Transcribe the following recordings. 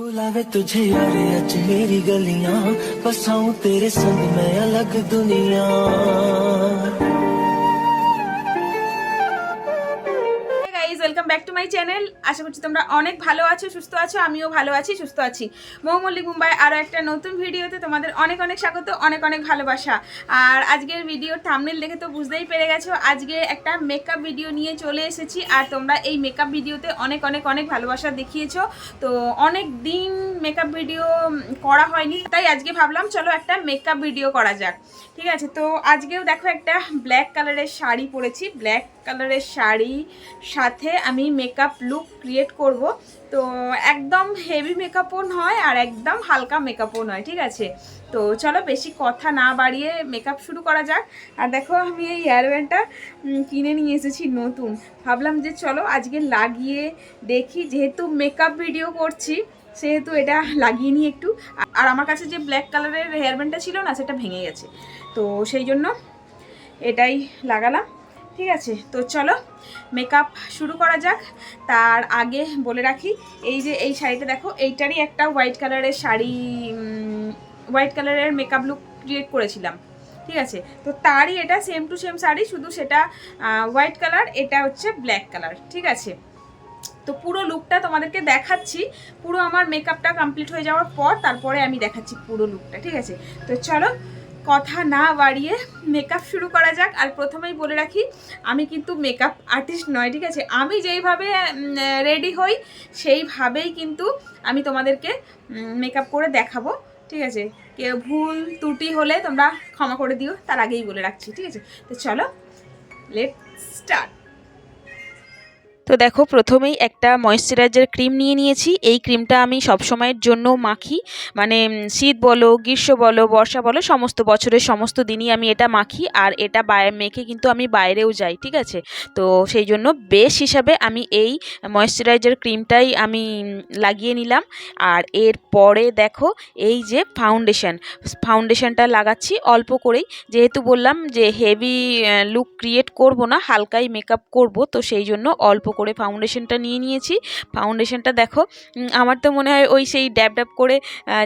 बुलावे तुझे यार अच मेरी गलियां बसाऊं तेरे संग मैं अलग दुनिया ব্যাক টু মাই চ্যানেল আশা করছি তোমরা অনেক ভালো আছো, সুস্থ আছো, আমিও ভালো আছি, সুস্থ আছি। মৌমল্লিক মুম্বাই আরও একটা নতুন ভিডিওতে তোমাদের অনেক অনেক স্বাগত, অনেক অনেক ভালোবাসা। আর আজকের ভিডিওর থামনেল দেখে তো বুঝতেই পেরে গেছো, আজকে একটা মেকআপ ভিডিও নিয়ে চলে এসেছি। আর তোমরা এই মেকআপ ভিডিওতে অনেক অনেক অনেক ভালোবাসা দেখিয়েছো। তো অনেক দিন মেকআপ ভিডিও করা হয়নি, তাই আজকে ভাবলাম চলো একটা মেকআপ ভিডিও করা যাক। ঠিক আছে, তো আজকেও দেখো একটা ব্ল্যাক কালারের শাড়ি পরেছি। ব্ল্যাক কালারের শাড়ি সাথে আমি মেকআপ লুক ক্রিয়েট করব। তো একদম হেভি মেকআপও নয় আর একদম হালকা মেকআপও নয়, ঠিক আছে? তো চলো বেশি কথা না বাড়িয়ে মেকআপ শুরু করা যাক। আর দেখো আমি এই হেয়ারব্যান্ডটা কিনে নিয়ে এসেছি নতুন। ভাবলাম যে চলো আজকে লাগিয়ে দেখি, যেহেতু মেকআপ ভিডিও করছি, সেহেতু এটা লাগিয়ে নিই একটু। আর আমার কাছে যে ব্ল্যাক কালারের হেয়ারব্যান্ডটা ছিল না, সেটা ভেঙে গেছে। তো সেই জন্য এটাই লাগালাম। ঠিক আছে, তো চলো মেকআপ শুরু করা যাক। তার আগে বলে রাখি, এই যে এই শাড়িটা দেখো, এইটারই একটা হোয়াইট কালারের শাড়ি হোয়াইট কালারের মেকআপ লুক ক্রিয়েট করেছিলাম। ঠিক আছে, তো তারই এটা সেম টু সেম শাড়ি, শুধু সেটা হোয়াইট কালার এটা হচ্ছে ব্ল্যাক কালার ঠিক আছে, তো পুরো লুকটা তোমাদেরকে দেখাচ্ছি, পুরো আমার মেকআপটা কমপ্লিট হয়ে যাওয়ার পর তারপরে আমি দেখাচ্ছি পুরো লুকটা ঠিক আছে, তো চলো কথা না বাড়িয়ে মেকআপ শুরু করা যাক। আর প্রথমেই বলে রাখি, আমি কিন্তু মেকআপ আর্টিস্ট নয়, ঠিক আছে? আমি যেইভাবে রেডি হই, সেইভাবেই কিন্তু আমি তোমাদেরকে মেকআপ করে দেখাবো, ঠিক আছে? কেউ ভুল ত্রুটি হলে তোমরা ক্ষমা করে দিও, তার আগেই বলে রাখছি, ঠিক আছে? তো চলো লেট স্টার্ট তো দেখো, প্রথমেই একটা ময়েশ্চারাইজার ক্রিম নিয়ে নিয়েছি। এই ক্রিমটা আমি সব সময়ের জন্য মাখি। মানে শীত বলো, গ্রীষ্ম বলো, বর্ষা বলো, সমস্ত বছরের সমস্ত দিনই আমি এটা মাখি। আর এটা বাইরে মেখে কিন্তু আমি বাইরেও যাই, ঠিক আছে? তো সেই জন্য বেশ হিসাবে আমি এই ময়েশ্চারাইজার ক্রিমটাই আমি লাগিয়ে নিলাম। আর এর পরে দেখো, এই যে ফাউন্ডেশন ফাউন্ডেশনটা লাগাচ্ছি অল্প করেই। যেহেতু বললাম যে হেভি লুক ক্রিয়েট করব না, হালকাই মেকআপ করব, তো সেই জন্য অল্প করে ফাউন্ডেশনটা নিয়ে নিয়েছি। ফাউন্ডেশনটা দেখো আমার তো মনে হয় ওই সেই ড্যাব ড্যাব করে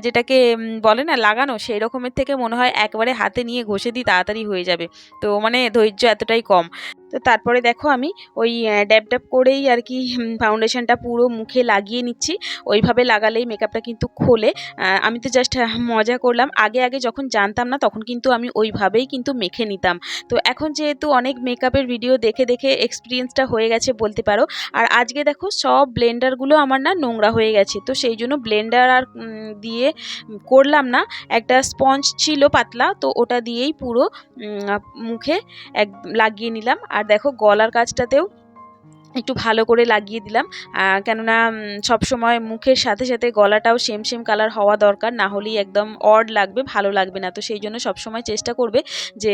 যেটাকে বলে না লাগানো, সেই রকমের থেকে মনে হয় একবারে হাতে নিয়ে ঘষে দিই, তাড়াতাড়ি হয়ে যাবে। তো মানে ধৈর্য এতটাই কম। তো তারপরে দেখো আমি ওই ড্যাব ড্যাব করেই আর কি ফাউন্ডেশনটা পুরো মুখে লাগিয়ে নিচ্ছি। ওইভাবে লাগালেই মেকআপটা কিন্তু খোলে। আমি তো জাস্ট মজা করলাম। আগে আগে যখন জানতাম না, তখন কিন্তু আমি ওইভাবেই কিন্তু মেখে নিতাম। তো এখন যেহেতু অনেক মেকআপের ভিডিও দেখে দেখে এক্সপিরিয়েন্সটা হয়ে গেছে বলতে পারো। আর আজকে দেখো সব ব্লেন্ডারগুলো আমার না নোংরা হয়ে গেছে। তো সেই জন্য ব্লেন্ডার আর দিয়ে করলাম না। একটা স্পঞ্জ ছিল পাতলা, তো ওটা দিয়েই পুরো মুখে এক, লাগিয়ে নিলাম। আর দেখো গলার কাজটাতেও একটু ভালো করে লাগিয়ে দিলাম। কেননা সব সময় মুখের সাথে সাথে গলাটাও সেম সেম কালার হওয়া দরকার, না হলেই একদম অড লাগবে, ভালো লাগবে না। তো সেই জন্য সব সময় চেষ্টা করবে যে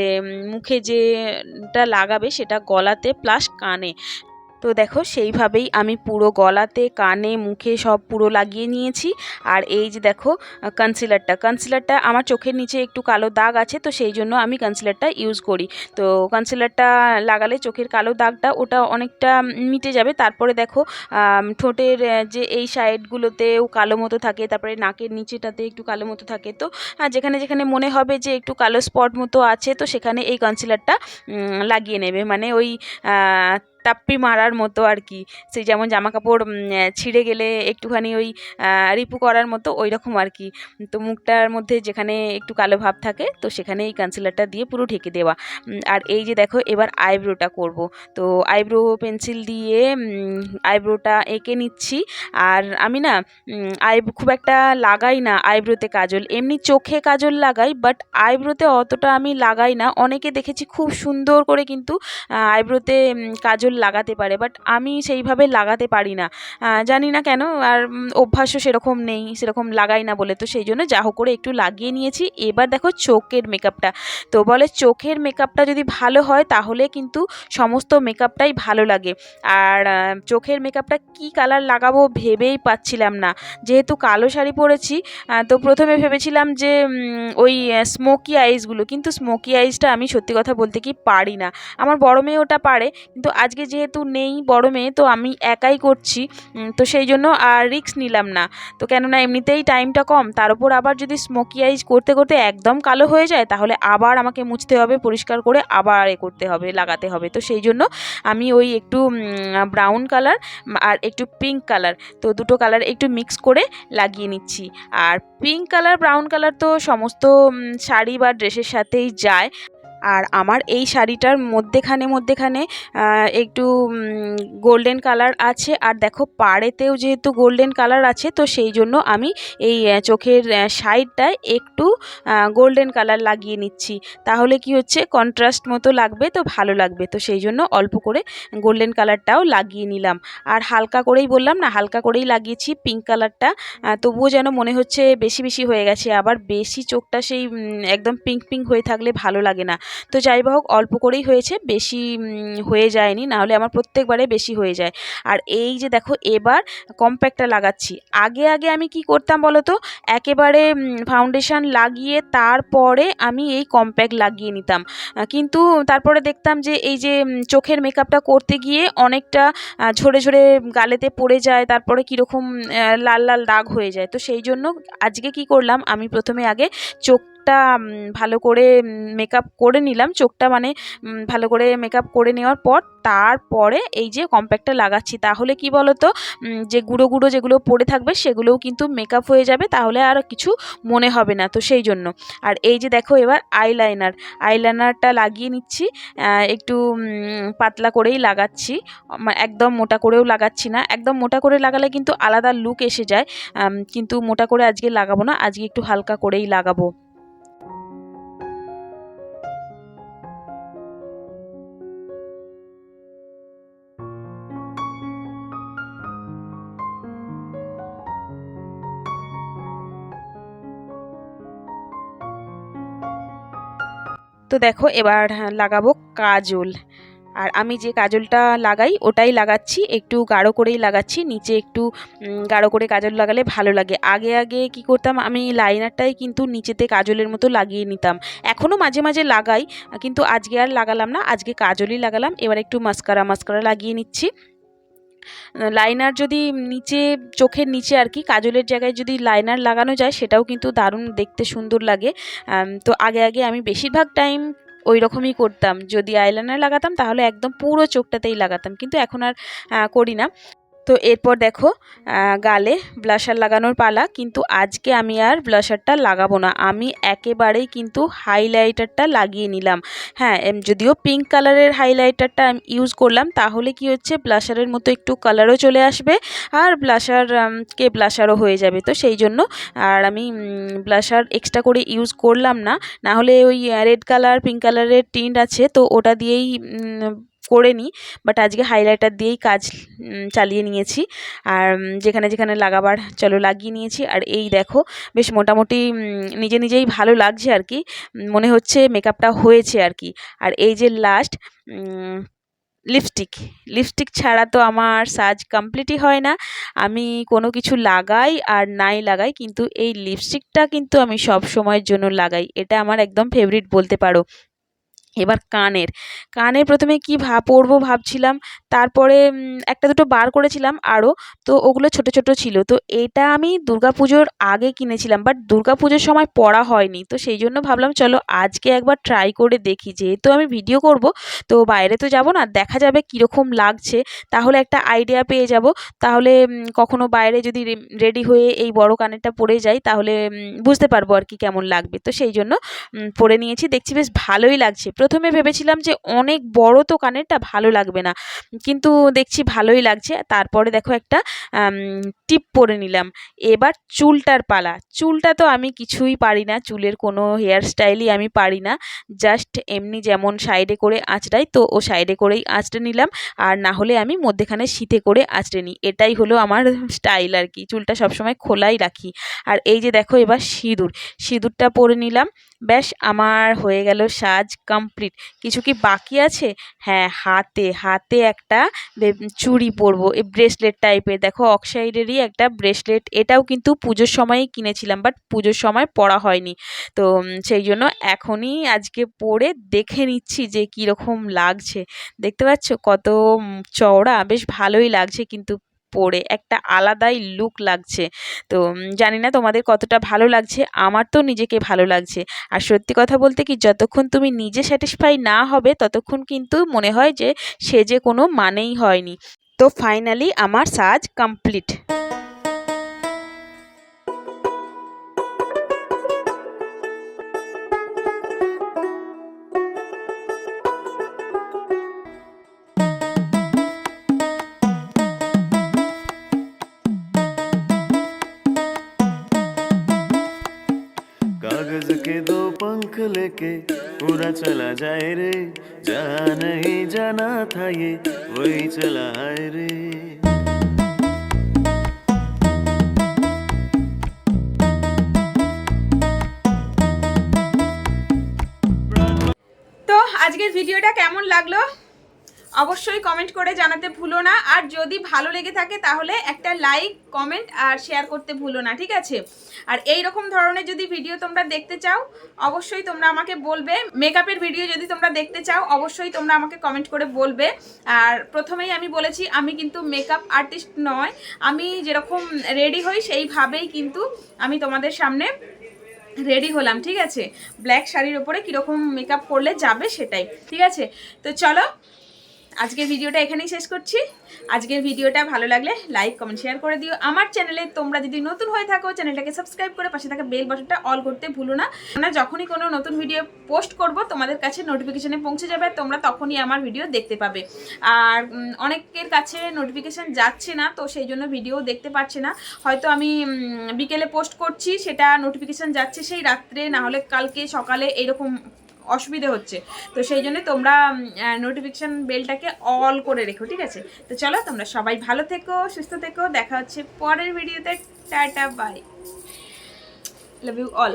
মুখে যেটা লাগাবে সেটা গলাতে প্লাস কানে। তো দেখো, সেইভাবেই আমি পুরো গলাতে, কানে, মুখে সব পুরো লাগিয়ে নিয়েছি। আর এই যে দেখো কনসিলারটা কনসিলারটা আমার চোখের নিচে একটু কালো দাগ আছে, তো সেই জন্য আমি কনসিলারটা ইউজ করি। তো কনসিলারটা লাগালে চোখের কালো দাগটা ওটা অনেকটা মিটে যাবে। তারপরে দেখো ঠোঁটের যে এই সাইডগুলোতেও কালো মতো থাকে, তারপরে নাকের নিচেটাতে একটু কালো মতো থাকে, তো যেখানে যেখানে মনে হবে যে একটু কালো স্পট মতো আছে, তো সেখানে এই কনসিলারটা লাগিয়ে নেবে। মানে ওই তাপ্পি মারার মতো আর কি। সেই যেমন জামা কাপড় ছিঁড়ে গেলে একটুখানি ওই রিপু করার মতো ওই রকম আর কি। তো মুখটার মধ্যে যেখানে একটু কালো ভাব থাকে, তো সেখানে এই কনসিলারটা দিয়ে পুরো ঢেকে দেওয়া। আর এই যে দেখো, এবার আইব্রোটা করব। তো আইব্রো পেন্সিল দিয়ে আইব্রোটা এঁকে নিচ্ছি। আর আমি না আই খুব একটা লাগাই না আইব্রোতে কাজল। এমনি চোখে কাজল লাগাই বাট আইব্রোতে অতটা আমি লাগাই না। অনেকে দেখেছি খুব সুন্দর করে কিন্তু আইব্রোতে কাজল লাগাতে পারে বাট আমি সেইভাবে লাগাতে পারি না। জানি না কেন, আর অভ্যাসও সেরকম নেই, সেরকম লাগাই না বলে। তো সেই জন্য যা হোক করে একটু লাগিয়ে নিয়েছি। এবার দেখো চোখের মেকআপটা তো বলে চোখের মেকআপটা যদি ভালো হয়, তাহলে কিন্তু সমস্ত মেকআপটাই ভালো লাগে। আর চোখের মেকআপটা কি কালার লাগাবো ভেবেই পাচ্ছিলাম না। যেহেতু কালো শাড়ি পরেছি তো প্রথমে ভেবেছিলাম যে ওই স্মোকি আইসগুলো কিন্তু স্মোকি আইসটা আমি সত্যি কথা বলতে কি পারি না। আমার বড় মেয়ে ওটা পারে, কিন্তু আজকে আজকে যেহেতু নেই, বড় মেয়ে, তো আমি একাই করছি তো সেই জন্য আর রিস্ক নিলাম না। তো কেননা এমনিতেই টাইমটা কম, তার উপর আবার যদি স্মোকি আইজ করতে করতে একদম কালো হয়ে যায়, তাহলে আবার আমাকে মুছতে হবে, পরিষ্কার করে আবার এ করতে হবে, লাগাতে হবে। তো সেই জন্য আমি ওই একটু ব্রাউন কালার আর একটু পিঙ্ক কালার তো দুটো কালার একটু মিক্স করে লাগিয়ে নিচ্ছি। আর পিঙ্ক কালার ব্রাউন কালার তো সমস্ত শাড়ি বা ড্রেসের সাথেই যায়। আর আমার এই শাড়িটার মধ্যেখানে মধ্যেখানে একটু গোল্ডেন কালার আছে। আর দেখো পাড়েতেও যেহেতু গোল্ডেন কালার আছে, তো সেই জন্য আমি এই চোখের সাইডটায় একটু গোল্ডেন কালার লাগিয়ে নিচ্ছি। তাহলে কি হচ্ছে? কন্ট্রাস্ট মতো লাগবে, তো ভালো লাগবে। তো সেই জন্য অল্প করে গোল্ডেন কালারটাও লাগিয়ে নিলাম। আর হালকা করেই বললাম না, হালকা করেই লাগিয়েছি পিঙ্ক কালারটা তবুও যেন মনে হচ্ছে বেশি বেশি হয়ে গেছে। আবার বেশি চোখটা সেই একদম পিঙ্ক পিঙ্ক হয়ে থাকলে ভালো লাগে না। তো যাই হোক, অল্প করেই হয়েছে, বেশি হয়ে যায়নি, নাহলে আমার প্রত্যেকবারে বেশি হয়ে যায়। আর এই যে দেখো, এবার কম্প্যাক্টটা লাগাচ্ছি। আগে আগে আমি কি করতাম বলো তো একেবারে ফাউন্ডেশন লাগিয়ে তারপরে আমি এই কম্প্যাক্ট লাগিয়ে নিতাম। কিন্তু তারপরে দেখতাম যে এই যে চোখের মেকআপটা করতে গিয়ে অনেকটা ঝরে ঝরে গালেতে পড়ে যায়, তারপরে কীরকম লাল লাল দাগ হয়ে যায়। তো সেই জন্য আজকে কি করলাম, আমি প্রথমে আগে চোখটা ভালো করে মেকআপ করে নিলাম। চোখটা মানে ভালো করে মেকআপ করে নেওয়ার পর, তারপরে এই যে কম্প্যাক্টটা লাগাচ্ছি, তাহলে কি বলো তো যে গুঁড়ো গুঁড়ো যেগুলো পড়ে থাকবে, সেগুলোও কিন্তু মেকআপ হয়ে যাবে, তাহলে আর কিছু মনে হবে না। তো সেই জন্য। আর এই যে দেখো এবার আইলাইনার আইলাইনারটা লাগিয়ে নিচ্ছি একটু পাতলা করেই লাগাচ্ছি। একদম মোটা করেও লাগাচ্ছি না। একদম মোটা করে লাগালে কিন্তু আলাদা লুক এসে যায়। কিন্তু মোটা করে আজকে লাগাবো না, আজকে একটু হালকা করেই লাগাবো। তো দেখো, এবার লাগাবো কাজল। আর আমি যে কাজলটা লাগাই, ওটাই লাগাচ্ছি, একটু গাঢ় করেই লাগাচ্ছি, নিচে একটু গাঢ় করে কাজল লাগালে ভালো লাগে। আগে আগে কি করতাম, আমি লাইনারটাই কিন্তু নিচেতে কাজলের মতো লাগিয়ে নিতাম। এখনও মাঝে মাঝে লাগাই, কিন্তু আজকে আর লাগালাম না, আজকে কাজলই লাগালাম, এবার একটু মাস্কারা মাস্কারা লাগিয়ে নিচ্ছি। লাইনার যদি নিচে, চোখের নিচে আর কি, কাজলের জায়গায় যদি লাইনার লাগানো যায়, সেটাও কিন্তু দারুণ দেখতে সুন্দর লাগে। তো আগে আগে আমি বেশিরভাগ টাইম ওই রকমই করতাম। যদি আইলাইনার লাগাতাম, তাহলে একদম পুরো চোখটাতেই লাগাতাম। কিন্তু এখন আর করি না। তো এরপর দেখো গালে ব্লাশার লাগানোর পালা, কিন্তু আজকে আমি আর ব্লাশারটা লাগাবো না। আমি একেবারেই কিন্তু হাইলাইটারটা লাগিয়ে নিলাম। হ্যাঁ যদিও পিঙ্ক কালারের হাইলাইটারটা আমি ইউজ করলাম, তাহলে কি হচ্ছে ব্লাশারের মতো একটু কালারও চলে আসবে আর ব্লাশার কে ব্লাশারও হয়ে যাবে। তো সেই জন্য, আর আমি ব্লাশার এক্সট্রা করে ইউজ করলাম না। না হলে ওই রেড কালার পিঙ্ক কালারের টিন্ট আছে, তো ওটা দিয়েই করে নিই বাট আজকে হাইলাইটার দিয়েই কাজ চালিয়ে নিয়েছি। আর যেখানে যেখানে লাগাবার, চলো লাগিয়ে নিয়েছি। আর এই দেখো, বেশ মোটামুটি নিজে নিজেই ভালো লাগছে আর কি মনে হচ্ছে মেকআপটা হয়েছে আর কি আর এই যে লাস্ট লিপস্টিক লিপস্টিক ছাড়া তো আমার সাজ কমপ্লিটই হয় না। আমি কোনো কিছু লাগাই আর নাই লাগাই, কিন্তু এই লিপস্টিকটা কিন্তু আমি সব সময়ের জন্য লাগাই। এটা আমার একদম ফেভারিট বলতে পারো। এবার কানের। কানের প্রথমে কি ভা, পরবো ভাবছিলাম, তারপরে একটা দুটো বার করেছিলাম আরও তো ওগুলো ছোট ছোট ছিল। তো এটা আমি দুর্গাপুজোর আগে কিনেছিলাম বাট দুর্গাপুজোর সময় পরা হয়নি, তো সেই জন্য ভাবলাম চলো আজকে একবার ট্রাই করে দেখি। যেহেতু আমি ভিডিও করব, তো বাইরে তো যাব না, দেখা যাবে কীরকম লাগছে, তাহলে একটা আইডিয়া পেয়ে যাব। তাহলে কখনো বাইরে যদি রেডি হয়ে এই বড় কানেরটা পরে যাই, তাহলে বুঝতে পারব আর কি কেমন লাগবে। তো সেই জন্য পরে নিয়েছি, দেখছি বেশ ভালোই লাগছে। প্রথমে ভেবেছিলাম যে অনেক বড় তো কানেরটা ভালো লাগবে না। কিন্তু দেখছি ভালোই লাগছে। তারপরে দেখো একটা টিপ পরে নিলাম। এবার চুলটার পালা। চুলটা তো আমি কিছুই পারি না। চুলের কোনো হেয়ার স্টাইলই আমি পারি না। জাস্ট এমনি যেমন সাইডে করে আঁচড়াই, তো ও সাইডে করেই আঁচড়ে নিলাম। আর না হলে আমি মধ্যেখানে শীতে করে আঁচড়ে নিই। এটাই হলো আমার স্টাইল আর কি। চুলটা সবসময় খোলাই রাখি। আর এই যে দেখো এবার সিঁদুর। সিঁদুরটা পরে নিলাম। ব্যাস, আমার হয়ে গেল সাজ কমপ্লিট কিছু কি বাকি আছে? হ্যাঁ হাতে হাতে একটা চুড়ি পরবো, এই ব্রেসলেট টাইপের দেখো, অক্সাইডেরই একটা ব্রেসলেট এটাও কিন্তু পুজোর সময়ই কিনেছিলাম বাট পুজোর সময় পরা হয়নি। তো সেই জন্য এখনই আজকে পরে দেখে নিচ্ছি যে কীরকম লাগছে। দেখতে পাচ্ছ কত চওড়া? বেশ ভালোই লাগছে কিন্তু পরে একটা আলাদাই লুক লাগছে। তো জানি না তোমাদের কতটা ভালো লাগছে, আমার তো নিজেকে ভালো লাগছে। আর সত্যি কথা বলতে কি, যতক্ষণ তুমি নিজে স্যাটিসফাই না হবে, ততক্ষণ কিন্তু মনে হয় যে সে যে কোনো মানেই হয়নি। তো ফাইনালি আমার সাজ কমপ্লিট लेके पूरा चला जाए रे जहाँ नहीं जाना था ये वही चला है रे তো আজকের ভিডিওটা কেমন লাগলো অবশ্যই কমেন্ট করে জানাতে ভুলো না। আর যদি ভালো লেগে থাকে তাহলে একটা লাইক কমেন্ট আর শেয়ার করতে ভুলো না, ঠিক আছে? আর এই রকম ধরনের যদি ভিডিও তোমরা দেখতে চাও, অবশ্যই তোমরা আমাকে বলবে। মেকআপের ভিডিও যদি তোমরা দেখতে চাও, অবশ্যই তোমরা আমাকে কমেন্ট করে বলবে। আর প্রথমেই আমি বলেছি, আমি কিন্তু মেকআপ আর্টিস্ট নয়। আমি যেরকম রেডি হই, সেইভাবেই কিন্তু আমি তোমাদের সামনে রেডি হলাম, ঠিক আছে? ব্ল্যাক শাড়ির ওপরে কীরকম মেকআপ করলে যাবে সেটাই, ঠিক আছে? তো চলো আজকের ভিডিওটা এখানেই শেষ করছি। আজকের ভিডিওটা ভালো লাগলে লাইক কমেন্ট শেয়ার করে দিও। আমার চ্যানেলে তোমরা যদি নতুন হয়ে থাকো চ্যানেলটাকে সাবস্ক্রাইব করে পাশে থাকা বেল বাটনটা অল করতে ভুলো না। আমরা যখনই কোনো নতুন ভিডিও পোস্ট করব, তোমাদের কাছে নোটিফিকেশানে পৌঁছে যাবে, তোমরা তখনই আমার ভিডিও দেখতে পাবে। আর অনেকের কাছে নোটিফিকেশান যাচ্ছে না, তো সেই জন্য ভিডিও দেখতে পাচ্ছে না। হয়তো আমি বিকেলে পোস্ট করছি, সেটা নোটিফিকেশান যাচ্ছে সেই রাত্রে না হলে কালকে সকালে এইরকম অসুবিধে হচ্ছে। তো সেই জন্য তোমরা নোটিফিকেশান বেলটাকে অল করে রেখো, ঠিক আছে? তো চলো, তোমরা সবাই ভালো থেকো, সুস্থ থেকো, দেখা হচ্ছে পরের ভিডিওতে tata bye love you all